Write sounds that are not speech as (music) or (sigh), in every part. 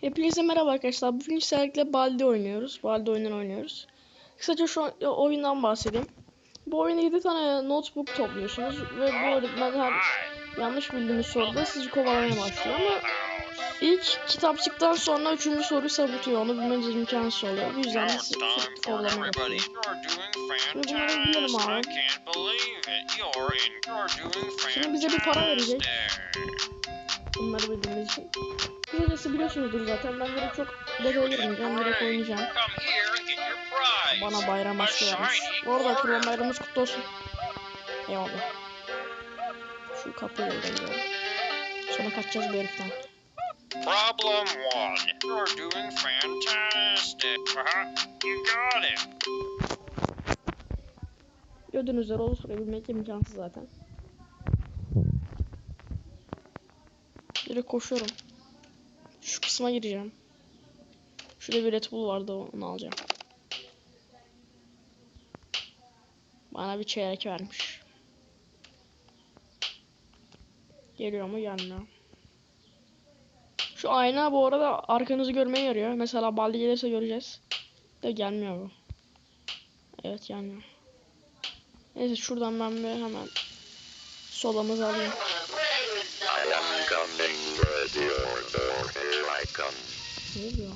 Hepinize merhaba arkadaşlar. Bugün sizlerle Baldi oynuyoruz. Baldi oyununu oynuyoruz. Kısaca şu an- oyundan bahsedeyim. Bu oyunda 7 tane notebook topluyorsunuz ve bu öğretmen her yanlış bildiğiniz soruda sizi kovalamaya başlıyor ama ilk kitapçıktan sonra üçüncü soruyu sabotuyor. Onu bilmeniz imkansız oluyor. Bu yüzden de sizi kovalamaya başlıyor. Şimdi bunları fantastic. abi. Şimdi bize bir para verecek. Bunları bildiğiniz için. Kısacası biliyorsunuzdur zaten. Ben direkt çok detaya girmeyeceğim. Direkt oynayacağım. Bana bayram A aşkı vermiş. Bu arada kurban bayramımız kutlu olsun. Eyvallah. Şu kapıyı öğreniyorum. Sonra kaçacağız bu heriften. Problem one. You're doing fantastic. Uh-huh. You got it. Gördüğünüz üzere o soruyu bilmek imkansız zaten. Direkt koşuyorum. Şu kısma gireceğim. Şurada bir Red Bull vardı onu alacağım. Bana bir çeyrek vermiş. Geliyor mu gelmiyor. Şu ayna bu arada arkanızı görmeye yarıyor. Mesela baldi gelirse göreceğiz. De gelmiyor bu. Evet gelmiyor. Neyse şuradan ben bir hemen solamızı alayım. Ne oluyor.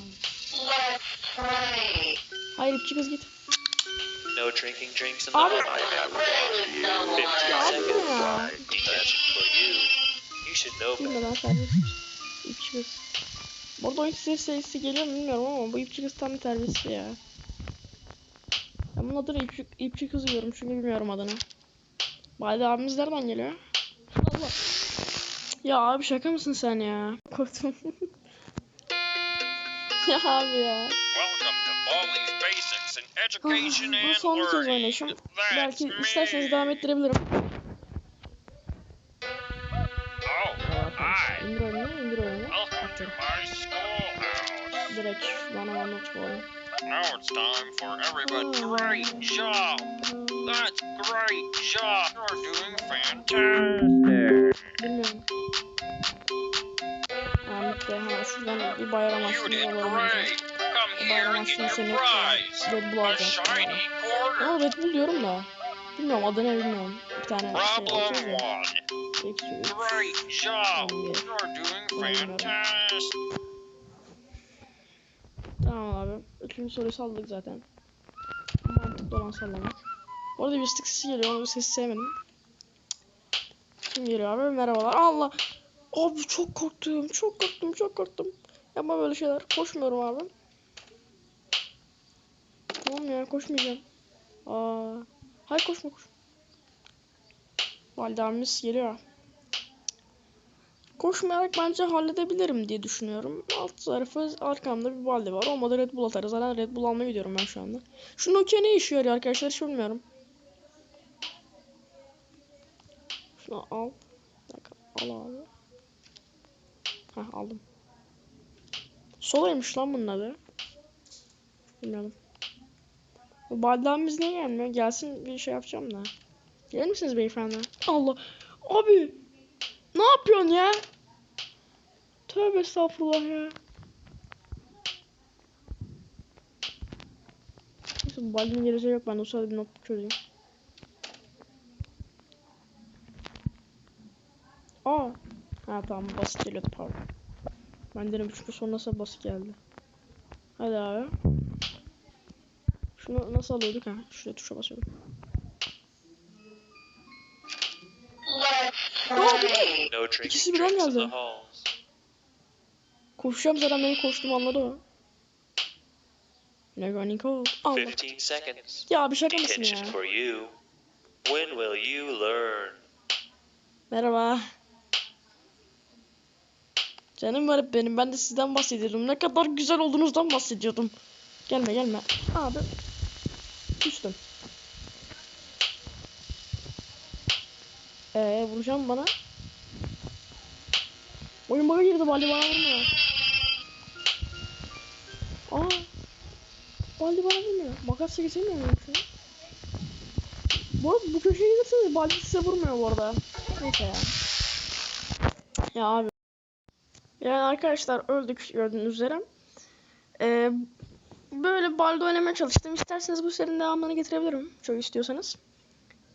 Hayır ipçi kız git. No drinking drinks in the Abi. hall. I have got you. 15 Ya abi ya. Better. Bilmeden terbiyesiz. İpçi kız. Bu arada oyun ses sesi geliyor mu bilmiyorum ama bu ipçi kız tam bir terbiyesiz ya. Ben bunun adını ipçi, ipçi kız diyorum çünkü bilmiyorum adını. Bade abimiz nereden geliyor? Allah. Ya abi şaka mısın sen ya? Korktum. (laughs) ya abi ya. Ah, Bu son kez Learning. oynayışım. Belki isterseniz devam ettirebilirim. Oh, hi. İndir oyunu, indir oyunu. Direkt bana not bu oyun. Now it's time for everybody. Great job. That's great job. You're doing fantastic. Bilmiyorum. Ahmet de hemen şuradan bir bayram. Come here Bayram seni. Red Bull alacağım. Ama Red Bull diyorum da. Bilmiyorum adını bilmiyorum. Bir tane şey alacağız ya. Great job. You're doing fantastic. Tamam abi. Üçüncü soruyu salladık zaten. Mantıklı olan sallamak. Bu arada bir ıslık sesi geliyor. Onu bir sesi sevmedim. Kim geliyor abi? Merhabalar. Allah. Abi çok korktum. Çok korktum. Çok korktum. Yapma böyle şeyler. Koşmuyorum abi. Tamam ya koşmayacağım. Aa. Hayır koşma koş. Valide abimiz geliyor. Koşmayarak bence halledebilirim diye düşünüyorum. Alt tarafı arkamda bir balde var. Olmadı Red Bull atarız. Zaten Red Bull almaya gidiyorum ben şu anda. Şu Nokia ne işe yarıyor arkadaşlar hiç bilmiyorum. Şunu al. Al abi. Heh aldım. Solaymış lan bunun adı. Bilmiyorum. Bu baldağımız niye gelmiyor? Gelsin bir şey yapacağım da. Gelir misiniz beyefendi? Allah. Abi. Ne yapıyorsun ya? Tövbe estağfurullah ya. Neyse bu Baldi'nin geleceği yok. Ben de o sırada bir not çözeyim. Aa. Ha tamam basit geliyordu pardon. Ben dedim çünkü son nasıl basit geldi. Hadi abi. Şunu nasıl alıyorduk ha? Şuraya tuşa play. No İkisi birden geldi. Koşacağım zaten beni koştum anladı o. Ne running cold. Allah. 15 seconds. Ya bir şaka mısın ya? for you. When will you learn? Merhaba. Canım var benim. Ben de sizden bahsediyordum. Ne kadar güzel olduğunuzdan bahsediyordum. Gelme gelme. Abi. Küstüm. Ee vuracağım bana. Oyun bana girdi Baldi bana vurmuyor. Aa. Baldi bana vurmuyor. Makas çekeceğim ya şu. Bu arada bu köşeye giderseniz Baldi size vurmuyor bu arada. Neyse ya. Ya abi. Yani arkadaşlar öldük gördüğünüz üzere. Ee, böyle baldo oynamaya çalıştım. İsterseniz bu serinin devamını getirebilirim. Çok istiyorsanız.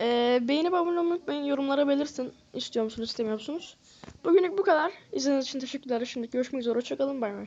Ee, beğenip abone olmayı unutmayın. Yorumlara belirtin. İstiyor musunuz istemiyor musunuz? Bugünlük bu kadar. İzlediğiniz için teşekkürler. Şimdi görüşmek üzere. Hoşçakalın. Bay bay.